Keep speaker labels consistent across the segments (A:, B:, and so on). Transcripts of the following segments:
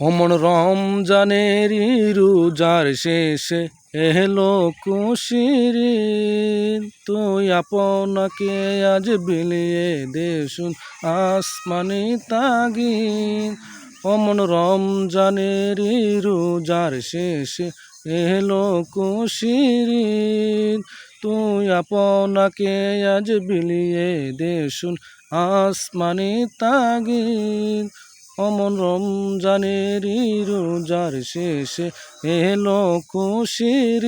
A: অমন রমজানের রোজার শেষে এলো কুশিরি তুই আপনাকে আজ বিলিয়ে দেশুন আসমানি তাগি অমন রমজানের রোজার শেষে এলো কুশিরি তুই আপনাকে আজ বিলিয়ে দেশুন আসমানি তাগিদ। অমন রমজানের রোজার শেষে এলো খুশির।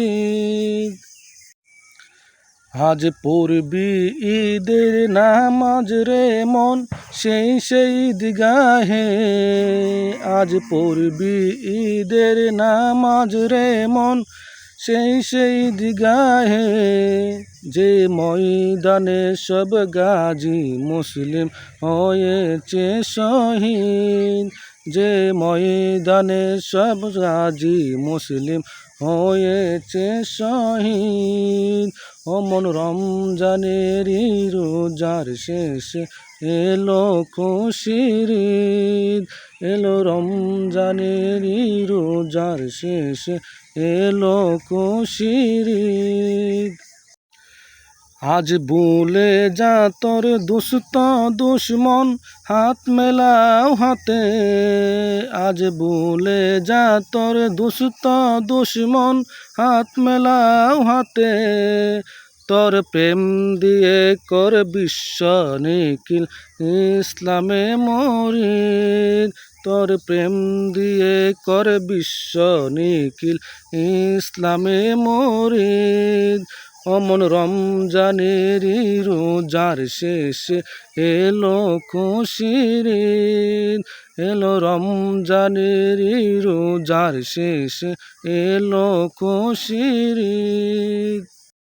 A: আজ পড়বি ঈদের নামাজ রে মন, সেই সেই দিগাহে আজ পড়বি ঈদের নামাজ রে মন সেই সেই দিগাহে যে ময়দানে সব গাজী মুসলিম হয়েছে শহীদ। যে ময়দানে সব গাজী মুসলিম হয়েছে শহীদ। অমন রমজানের রোজার শেষে এলো খুশির এলো রমজানের রোজার শেষে, এলো খুশির আজ বলে যা তোর দুস্ত দুশ্মন, হাত মেলাও হাতে। আজ বলে যা তোর দুস্ত দুশ্মন, হাত মেলাও হাতে। তোর প্রেম দিয়ে কর বিশ্ব নিখিল, ইসলামে মরিদ তোর প্রেম দিয়ে কর বিশ্ব নিখিল, ইসলামে মরিদ অমন রমজানের রোজার শেষে এলো খুশির এলো রমজানের রোজার শেষে এলো খুশির।